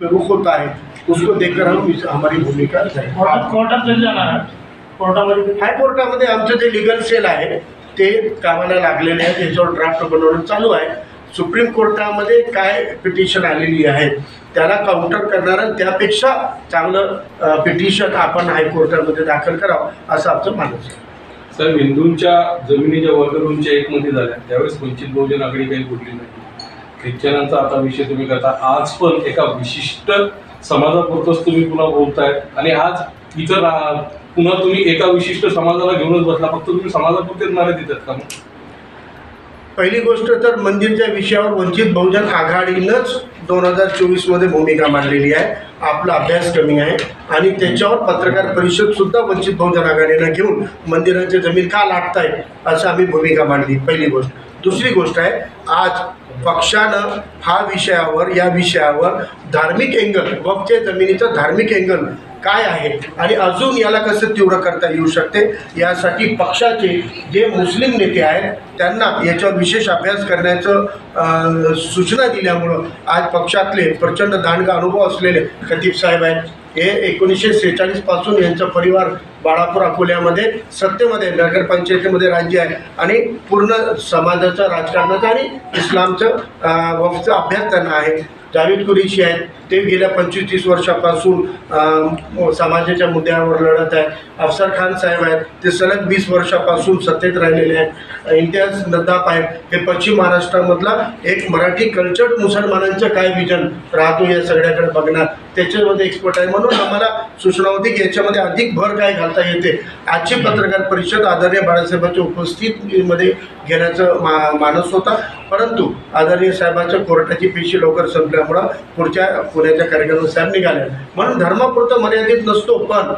होता है उसको देखकर हम हमारी भूमिका कोर्टात कधी जाणार? कोर्टामध्ये हायकोर्टामध्ये आमचं जे लिगल सेल आहे ते कामाला लागलेले आहे त्याच्यावर ड्राफ्ट बनवणं चालू आहे. सुप्रीम कोर्टामध्ये काय पिटिशन आलेली आहे त्याला काउंटर करणारं आणि त्यापेक्षा चांगलं पिटिशन आपण हायकोर्टामध्ये दाखल करावं असं आमचं मानस आहे. सर हिंदूंच्या जमिनीच्या वर्गणूंच्या एकमती झाल्या त्यावेळेस वंचित बहुजन आघाडी काही बोलली नाही. ख्रिश्चनांचा आता विषय तुम्ही करता. आज पण एका विशिष्ट समाजापुरतच तुम्ही पुन्हा बोलताय. आणि आज इथं पुन्हा तुम्ही एका विशिष्ट समाजाला घेऊनच बसला. फक्त तुम्ही समाजापुरतेच नारे देतात का मग? पहिली गोष्ट तर मंदिरच्या विषयावर वंचित बहुजन आघाडीनंच दोन हजार चोवीसमध्ये भूमिका मांडलेली आहे. आपला अभ्यास कमी आहे. आणि त्याच्यावर पत्रकार परिषदसुद्धा वंचित बहुजन आघाडीनं घेऊन मंदिरांची जमीन का लाटताय असं आम्ही भूमिका मांडली. पहिली गोष्ट. दुसरी गोष्ट आहे आज पक्षानं हा विषयावर या विषयावर धार्मिक एंगल वक्फच्या जमिनीचं धार्मिक एंगल काय आहे आणि अजून याला कसं तीव्र करता येऊ शकते यासाठी पक्षाचे जे मुस्लिम नेते आहेत त्यांना याच्यावर विशेष अभ्यास करण्याचं सूचना दिल्यामुळं आज पक्षातले प्रचंड दांडगा अनुभव असलेले खतीब साहेब आहेत. हे एकोणीसशे सेहेचाळीसपासून यांचा परिवार बाळापूर अकोल्यामध्ये सत्तेमध्ये नगरपंचायतीमध्ये राज्य आहे आणि पूर्ण समाजाचं राजकारणाचं आणि इस्लामचं अं, अभ्यास त्यांना आहे. जावेद कुरेशी आहेत. ते गेल्या पंचवीस तीस वर्षापासून समाजाच्या मुद्द्यावर लढत आहे. अफसर खान साहेब आहेत. ते सलग वीस वर्षापासून सत्तेत राहिलेले आहेत. इम्तियाज नद्दाफ आहेत. हे पश्चिम महाराष्ट्रामधला एक मराठी कल्चर्ड मुसलमानांचं काय विजन राहतो या सगळ्याकडे बघणार. त्याच्यामध्ये एक्सपर्ट आहे. म्हणून आम्हाला सूचना होती की याच्यामध्ये अधिक भर काय घालता येते. आजची पत्रकार परिषद आदरणीय बाळासाहेबांच्या उपस्थितीमध्ये घेण्याचं मा मानस होता. परंतु आदरणीय साहेबांच्या कोर्टाची पेशी लवकर संपल्यामुळं पुढच्या पुण्याच्या कार्यक्रमात साहेब निघाले. म्हणून धर्मापुरतं मर्यादित नसतो पण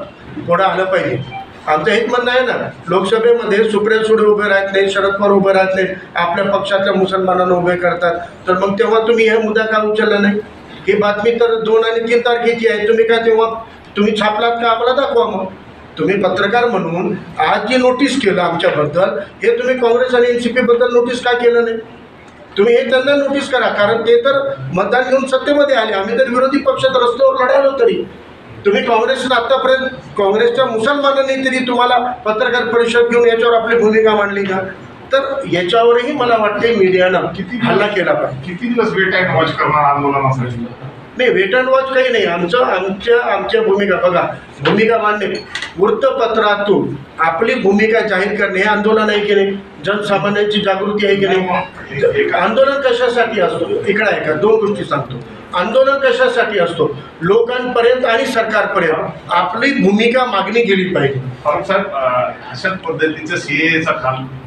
पुढं आलं पाहिजे. आमचं हेच म्हणणं आहे ना लोकसभेमध्ये सुप्रिया सुळे उभे राहत नाही शरद पवार उभे राहत नाही आपल्या पक्षातल्या मुसलमानांना उभे करतात. तर मग तेव्हा तुम्ही हे मुद्दा का उचलला नाही? ही बातमी तर दोन आणि तीन तारखेची आहे. तुम्ही काय तेव्हा तुम्ही छापलात का? आम्हाला दाखवा मग. तुम्ही पत्रकार म्हणून आज जे नोटीस केलं आमच्याबद्दल हे तुम्ही काँग्रेस आणि एन सी पीबद्दल नोटीस का केलं नाही? तुम्ही हे त्यांना नोटीस करा कारण ते तर मतदान घेऊन सत्तेमध्ये आले. आम्ही तर विरोधी पक्षात रस्त्यावर लढालो तरी. तुम्ही काँग्रेसनं आत्तापर्यंत काँग्रेसच्या मुसलमानांनी तरी तुम्हाला पत्रकार परिषद घेऊन याच्यावर आपली भूमिका मांडली का? तर याच्यावरही मला वाटते मीडियानं किती हल्ला केला पाहिजे. किती दिवस वेट अँड वॉच करणार आंदोलनासाठी? नाही वेट अँड वॉच काही नाही. आमचं आमच्या आमच्या भूमिका बघा भूमिका मांडणे वृत्तपत्रातून आपली भूमिका जाहीर करणे हे आंदोलन आहे की नाही? जनसामान्यांची जागृती आहे की नाही? आंदोलन कशासाठी असतो? इकडं आहे का? दोन गोष्टी सांगतो. आंदोलन कशासाठी असतो? लोकांपर्यंत आणि सरकारपर्यंत आपली भूमिका मागणी गेली पाहिजे. फारुख साहेब अशाच पद्धतीचा सीएचा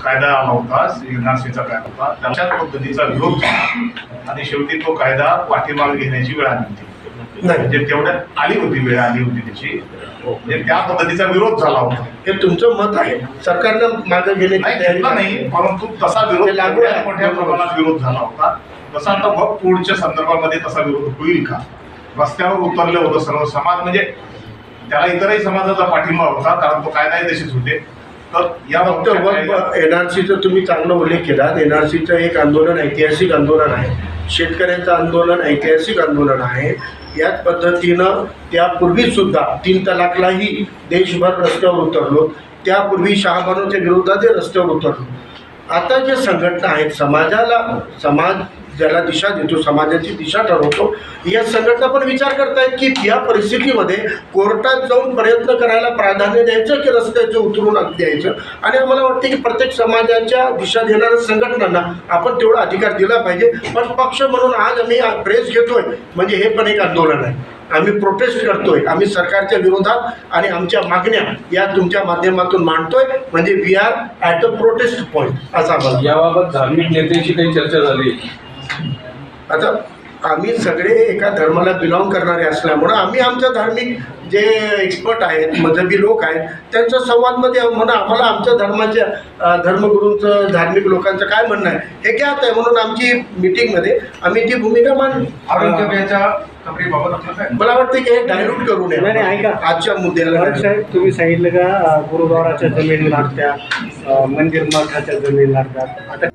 कायदा आला होता एनआरसीचा कायदा होता तशाच पद्धतीचा विरोध आणि शेवटी तो कायदा पाठीमाग घेण्याची वेळ नाही. म्हणजे तेवढ्यात आली होती वेळ आली होती त्याची. म्हणजे त्या पद्धतीचा विरोध झाला होता. हे तुमचं मत आहे. सरकारनं मागं घेण्याची नाही तयारी घेतला नाही परंतु तसा विरोध ते लागू आहे. एवढ्या मोठ्या प्रमाणात विरोध झाला होता. तसा आता वक पुढच्या संदर्भामध्ये तसा विरोध होईल का? रस्त्यावर उतरले होतं सर्व समाज म्हणजे त्याला इतरही समाजाचा पाठिंबा होता कारण तो कायदाही तसेच होते. फक्त बाबतीत एन आर सीचं तुम्ही चांगला उल्लेख केला. एन आर सीचं एक आंदोलन ऐतिहासिक आंदोलन आहे. शेतकऱ्यांचं आंदोलन ऐतिहासिक आंदोलन आहे. याच पद्धतीनं त्यापूर्वी सुद्धा तीन तलाकलाही देशभर रस्त्यावर उतरलो. त्यापूर्वी शहाबानोच्या विरोधात रस्त्यावर उतरलो. आता ज्या संघटना आहेत समाजाला समाज ज्याला दिशा देतो समाजाची दिशा ठरवतो या संघटना पण विचार करतायत की या परिस्थितीमध्ये कोर्टात जाऊन प्रयत्न करायला प्राधान्य द्यायचं की रस्त्याचं उतरून द्यायचं आणि आम्हाला वाटतं की प्रत्येक समाजाच्या दिशा देणाऱ्या संघटनांना आपण तेवढा अधिकार दिला पाहिजे. पण पक्ष म्हणून आज आम्ही प्रेस घेतोय. म्हणजे हे पण एक आंदोलन आहे. आम्ही प्रोटेस्ट करतोय. आम्ही सरकारच्या विरोधात आणि आमच्या मागण्या या तुमच्या माध्यमातून मांडतोय. म्हणजे we are at a protest point असा याबाबत धार्मिक नेत्यांशी काही चर्चा झाली. आता आम्ही सगळे एका धर्माला बिलॉंग करणारे असल्यामुळं आम्ही आमच्या धार्मिक जे एक्सपर्ट आहेत मजहबी लोक आहेत त्यांच्या संवादमध्ये म्हणून आम्हाला आमच्या धर्माच्या धर्मगुरूंचं धार्मिक लोकांचं काय म्हणणं आहे हे ज्ञात आहे म्हणून आमची मिटिंगमध्ये आम्ही ती भूमिका मांडली. मला वाटतं की हे डायल्यूट करू नाही, नाही, नये ऐका. आजच्या मुद्द्याला साहेब तुम्ही सांगितलं का गुरुद्वाराच्या जमीन लागत्या मंदिर मठाच्या जमीन लागतात? आता